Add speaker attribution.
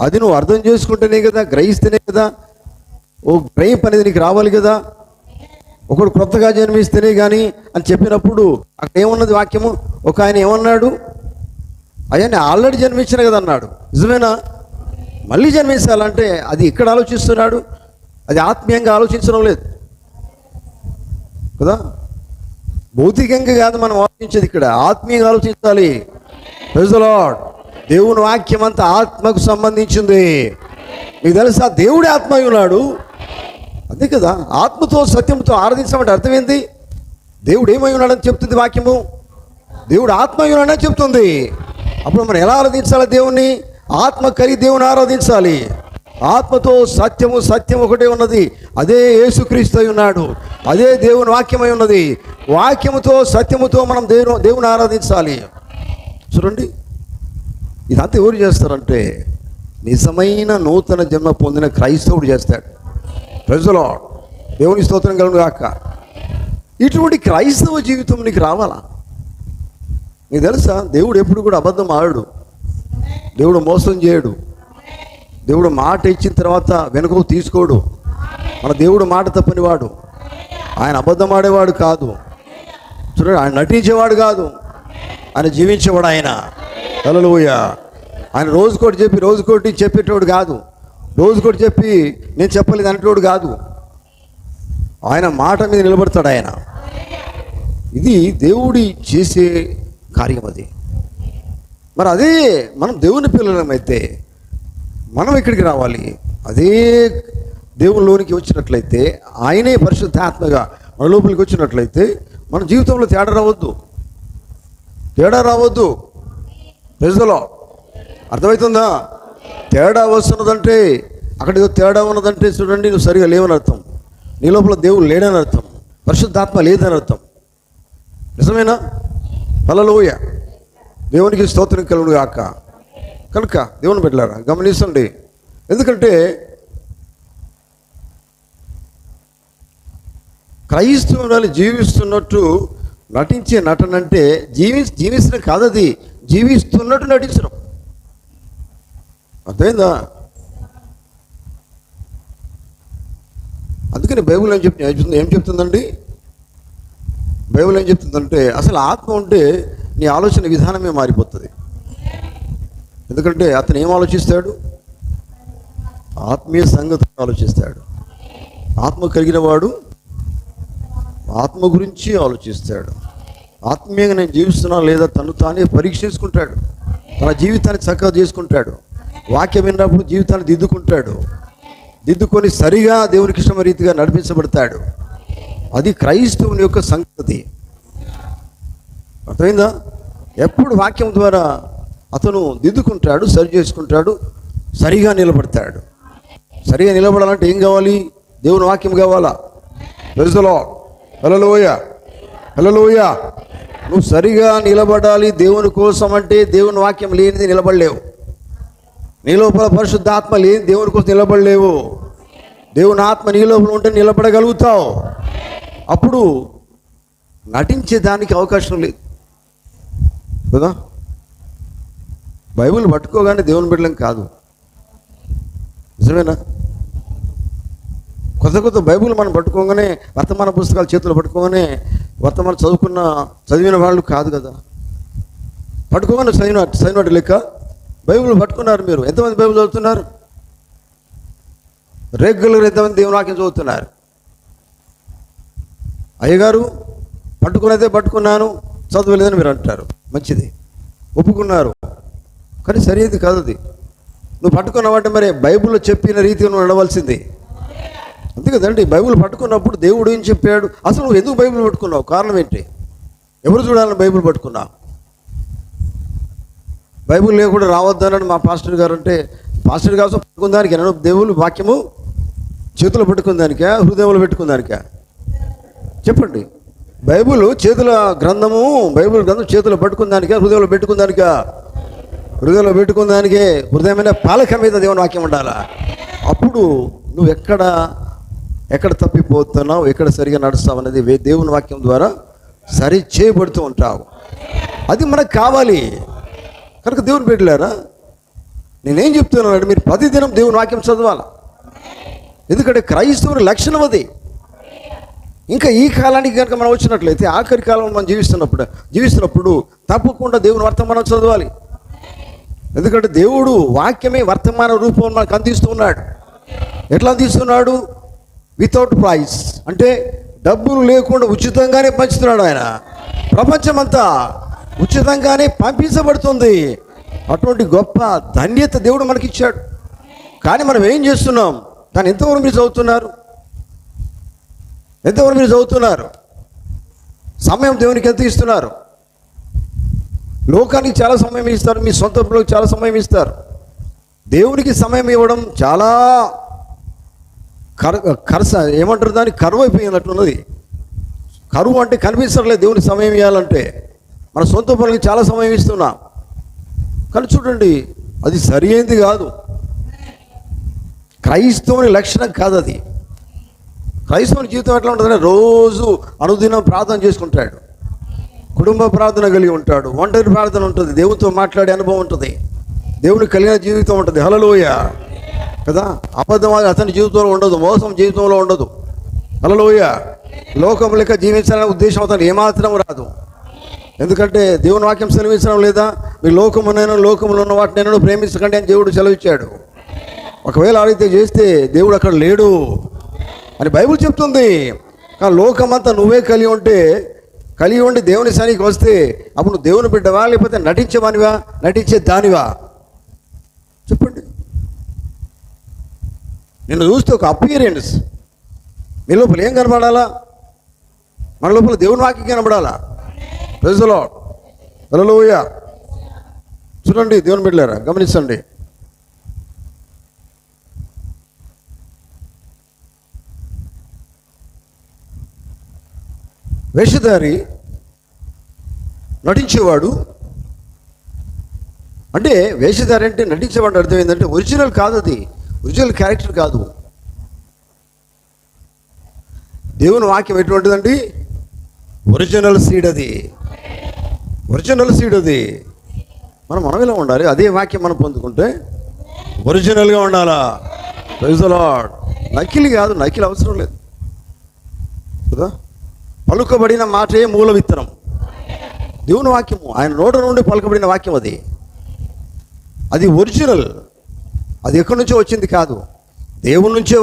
Speaker 1: అది నువ్వు అర్థం చేసుకుంటేనే కదా గ్రహిస్తేనే కదా ఓ గ్రహింపు అనేది నీకు రావాలి కదా. ఒకడు క్రొత్తగా జన్మిస్తేనే కానీ అని చెప్పినప్పుడు అక్కడ ఏమున్నది వాక్యము? ఒక ఆయన ఏమన్నాడు? అయ్యా నేను ఆల్రెడీ జన్మించిన కదా అన్నాడు. నిజమేనా? మళ్ళీ జన్మించాలంటే అది ఇక్కడ ఆలోచిస్తున్నాడు. అది ఆత్మీయంగా ఆలోచించడం లేదు. కదా? భౌతికంగా కాదు మనం ఆలోచించేది ఇక్కడ. ఆత్మీయంగా ఆలోచించాలి. ప్రజలాడ్ దేవుని వాక్యం అంతా ఆత్మకు సంబంధించింది. మీకు తెలుసా? దేవుడే ఆత్మ ఉన్నాడు. అంతే కదా? ఆత్మతో సత్యంతో ఆరాధించమంటే అర్థమైంది? దేవుడు ఏమై ఉన్నాడని చెప్తుంది వాక్యము? దేవుడు ఆత్మ ఉన్నాడని చెప్తుంది. అప్పుడు మనం ఎలా ఆరాధించాలి దేవుణ్ణి? ఆత్మ కలిగి దేవుని ఆరాధించాలి. ఆత్మతో సత్యము సత్యం ఒకటే ఉన్నది. అదే యేసుక్రీస్తు అయి ఉన్నాడు. అదే దేవుని వాక్యమై ఉన్నది. వాక్యముతో సత్యముతో మనం దేవుని దేవుని ఆరాధించాలి. చూడండి. ఇదంతా ఎవరు చేస్తారంటే నిజమైన నూతన జన్మ పొందిన క్రైస్తవుడు చేస్తాడు. ప్రజలో దేవుని స్తోత్రం కలను కాక ఇటువంటి క్రైస్తవ జీవితం నీకు రావాలా? నీకు తెలుసా? దేవుడు ఎప్పుడు కూడా అబద్ధం ఆడు దేవుడు మోసం చేయడు. దేవుడు మాట ఇచ్చిన తర్వాత వెనుకకు తీసుకోడు. మన దేవుడు మాట తప్పనివాడు. ఆయన అబద్ధం ఆడేవాడు కాదు. చూడండి ఆయన నటించేవాడు కాదు. ఆయన జీవించేవాడు ఆయన. హల్లెలూయ. ఆయన రోజుకోటి చెప్పి రోజుకోటి చెప్పేటోడు కాదు. రోజుకోటి చెప్పి నేను చెప్పలేదు అనేటోడు కాదు. ఆయన మాట మీద నిలబడతాడు ఆయన. ఇది దేవుడి చేసే కార్యం అది. మరి అదే మనం దేవుని పిల్లలమైతే మనం ఇక్కడికి రావాలి. అదే దేవునిలోనికి వచ్చినట్లయితే ఆయనే పరిశుద్ధాత్మగా మన లోపలికి వచ్చినట్లయితే మన జీవితంలో తేడా రావద్దు. తేడా రావద్దు. ప్రజలో అర్థమవుతుందా? తేడా వస్తున్నదంటే అక్కడ ఏదో తేడా ఉన్నదంటే చూడండి నువ్వు సరిగా లేవని అర్థం. నీ లోపల దేవుడు లేడని అర్థం. పరిశుద్ధాత్మ లేదని అర్థం. నిజమేనా? హల్లెలూయ. దేవునికి స్తోత్రం కలుగును కాక కనుక దేవుని పెట్టారా గమనించండి. ఎందుకంటే క్రైస్తవులు జీవిస్తున్నట్టు నటించే నటన అంటే జీవి జీవించడం కాదు అది జీవిస్తున్నట్టు నటించడం. అర్థమైందా? అందుకని బైబుల్ ఏం చెప్తుంది? ఏం చెప్తుంది? ఏం చెప్తుందండి? బైబుల్ ఏం చెప్తుందంటే అసలు ఆత్మ ఉంటే నీ ఆలోచన విధానమే మారిపోతుంది. ఎందుకంటే అతను ఏం ఆలోచిస్తాడు? ఆత్మీయ సంగతి ఆలోచిస్తాడు. ఆత్మ కలిగిన వాడు ఆత్మ గురించి ఆలోచిస్తాడు. ఆత్మీయంగా నేను జీవిస్తున్నా లేదా తను తానే పరీక్షించుకుంటాడు తన జీవితాన్ని చక్కగా చేసుకుంటాడు. వాక్యం విన్నప్పుడు జీవితాన్ని దిద్దుకుంటాడు. దిద్దుకొని సరిగా దేవునికి ఇష్టమ రీతిగా నడిపించబడతాడు. అది క్రైస్తవుని యొక్క సంగతి. అర్థమైందా? ఎప్పుడు వాక్యం ద్వారా అతను దిద్దుకుంటాడు సరి చేసుకుంటాడు సరిగా నిలబడతాడు. సరిగా నిలబడాలంటే ఏం కావాలి? దేవుని వాక్యం కావాలా? ప్రజలో హలోయ హలోయ నువ్వు సరిగా నిలబడాలి దేవుని కోసం అంటే దేవుని వాక్యం లేనిది నిలబడలేవు. నీ లోపల పరిశుద్ధ ఆత్మ లేని దేవుని కోసం నిలబడలేవు. దేవుని ఆత్మ నీ లోపల ఉంటే నిలబడగలుగుతావు. అప్పుడు నటించే దానికి అవకాశం లేదు. కదా? బైబిల్ పట్టుకోగానే దేవుని బిడ్డలం కాదు. నిజమేనా? కొత్త కొత్త బైబిల్ మనం పట్టుకోగానే వర్తమాన పుస్తకాలు చేతులు పట్టుకోగానే వర్తమానం చదువుకున్న చదివిన వాళ్ళు కాదు కదా. పట్టుకోగానే చదివిన చదివినట్టు లెక్క. బైబిల్ పట్టుకున్నారు మీరు. ఎంతమంది బైబిల్ చదువుతున్నారు? రెగ్యులర్ ఎంతమంది దేవునాక్యం చదువుతున్నారు? అయ్యగారు పట్టుకున్నదే పట్టుకున్నాను చదవలేదని మీరు అంటారు. మంచిది. ఒప్పుకున్నారు. కానీ సరైనది కాదు అది. నువ్వు పట్టుకున్నావంటే మరి బైబిల్లో చెప్పిన రీతిలో నువ్వు నడవలసింది. అంతే కదండి బైబిల్ పట్టుకున్నప్పుడు దేవుడు ఏం చెప్పాడు? అసలు నువ్వు ఎందుకు బైబిల్ పట్టుకున్నావు? కారణం ఏంటి? ఎవరు చూడాలని బైబిల్ పట్టుకున్నావు బైబిల్ లేకుండా రావద్దనని మా పాస్టర్ గారు అంటే పాస్టర్ గారు పట్టుకుందానికి నేను దేవుడు వాక్యము చేతులు పట్టుకున్న దానికా? హృదయంలో పెట్టుకుందానికా చెప్పండి. బైబిల్ చేతుల గ్రంథము బైబిల్ గ్రంథం చేతులు పట్టుకున్న దానికే? హృదయంలో పెట్టుకుందానికా హృదయంలో పెట్టుకున్న దానికే? హృదయమైన పాలక మీద దేవుని వాక్యం ఉండాలా? అప్పుడు నువ్వు ఎక్కడ ఎక్కడ తప్పిపోతున్నావు ఎక్కడ సరిగా నడుస్తావు అనేది దేవుని వాక్యం ద్వారా సరి చేయబడుతూ ఉంటావు. అది మనకు కావాలి. కనుక దేవుని పెట్టలేరా నేనేం చెప్తున్నానంటే మీరు ప్రతిదినం దేవుని వాక్యం చదవాలి. ఎందుకంటే క్రైస్తవుని లక్షణం అది. ఇంకా ఈ కాలానికి కనుక మనం వచ్చినట్లయితే ఆఖరి కాలంలో మనం జీవిస్తున్నప్పుడు జీవిస్తున్నప్పుడు తప్పకుండా దేవుని వర్తమానం చదవాలి. ఎందుకంటే దేవుడు వాక్యమే వర్తమాన రూపం మనకు అందిస్తున్నాడు ఎట్లా అందిస్తున్నాడు? వితౌట్ ప్రైస్ అంటే డబ్బులు లేకుండా ఉచితంగానే పంచుతున్నాడు ఆయన. ప్రపంచమంతా ఉచితంగానే పంపించబడుతుంది. అటువంటి గొప్ప ధన్యత దేవుడు మనకిచ్చాడు. కానీ మనం ఏం చేస్తున్నాం? దాన్ని ఎంతవరకు మీరు చదువుతున్నారు? ఎంతవరకు మీరు చదువుతున్నారు? సమయం దేవునికి ఎంత ఇస్తున్నారు? లోకానికి చాలా సమయం ఇస్తారు. మీ సొంత చాలా సమయం ఇస్తారు. దేవునికి సమయం ఇవ్వడం చాలా కర కరస ఏమంటారు దాన్ని? కరువు అయిపోయినట్టున్నది కరువు అంటే కనిపించట్లేదు దేవుని సమయం ఇవ్వాలంటే మన సొంత పనులకి చాలా సమయం ఇస్తున్నాం. కానీ చూడండి అది సరి అయింది కాదు. క్రైస్తవుని లక్షణం కాదు అది. క్రైస్తవుని జీవితం ఎట్లా ఉంటుందంటే రోజు అనుదినం ప్రార్థన చేసుకుంటాడు. కుటుంబ ప్రార్థన కలిగి ఉంటాడు. ఒంటరి ప్రార్థన ఉంటుంది. దేవునితో మాట్లాడే అనుభవం ఉంటుంది. దేవుని కలిగిన జీవితం ఉంటుంది. హలలోయ కదా? అబద్ధం అతని జీవితంలో ఉండదు మోసం జీవితంలో ఉండదు. అలలోయ లోకం లెక్క జీవించాలనే ఉద్దేశం అతను ఏమాత్రం రాదు. ఎందుకంటే దేవుని వాక్యం సెలవించడం లేదా? మీ లోకమునైనా లోకములో ఉన్న వాటిని నేను ప్రేమించకండి అని దేవుడు సెలవిచ్చాడు. ఒకవేళ అడిగితే చేస్తే దేవుడు అక్కడ లేడు అని బైబిల్ చెప్తుంది. కానీ లోకమంతా నువ్వే కలిగి ఉంటే కలిగి ఉండి దేవుని సనికి వస్తే అప్పుడు నువ్వు దేవుని బిడ్డవా లేకపోతే నటించేవానివా? నటించే దానివా చెప్పండి. నిన్ను చూస్తే ఒక అపియరెన్స్ మీ లోపల ఏం కనబడాలా? మన లోపల దేవుని వాక్యం కనబడాలా? ప్రజలో హల్లెలూయా చూడండి దేవుని బిడ్డలారా గమనించండి. వేషధారి నటించేవాడు అంటే వేషధారి అంటే నటించేవాడు అర్థం ఏంటంటే ఒరిజినల్ కాదు అది. ఒరిజినల్ క్యారెక్టర్ కాదు. దేవుని వాక్యం ఎటువంటిదండి? ఒరిజినల్ సీడ్ అది. ఒరిజినల్ సీడ్ అది. మనం మనం ఇలా ఉండాలి. అదే వాక్యం మనం పొందుకుంటే ఒరిజినల్గా ఉండాలా? లార్డ్ నకిలి కాదు నకిలి అవసరం లేదు. కదా? పలుకబడిన మాటే మూల విత్తనం. దేవుని వాక్యము ఆయన నోట నుండి పలుకబడిన వాక్యం అది. అది ఒరిజినల్. అది ఎక్కడి నుంచో వచ్చింది కాదు. దేవుడి నుంచే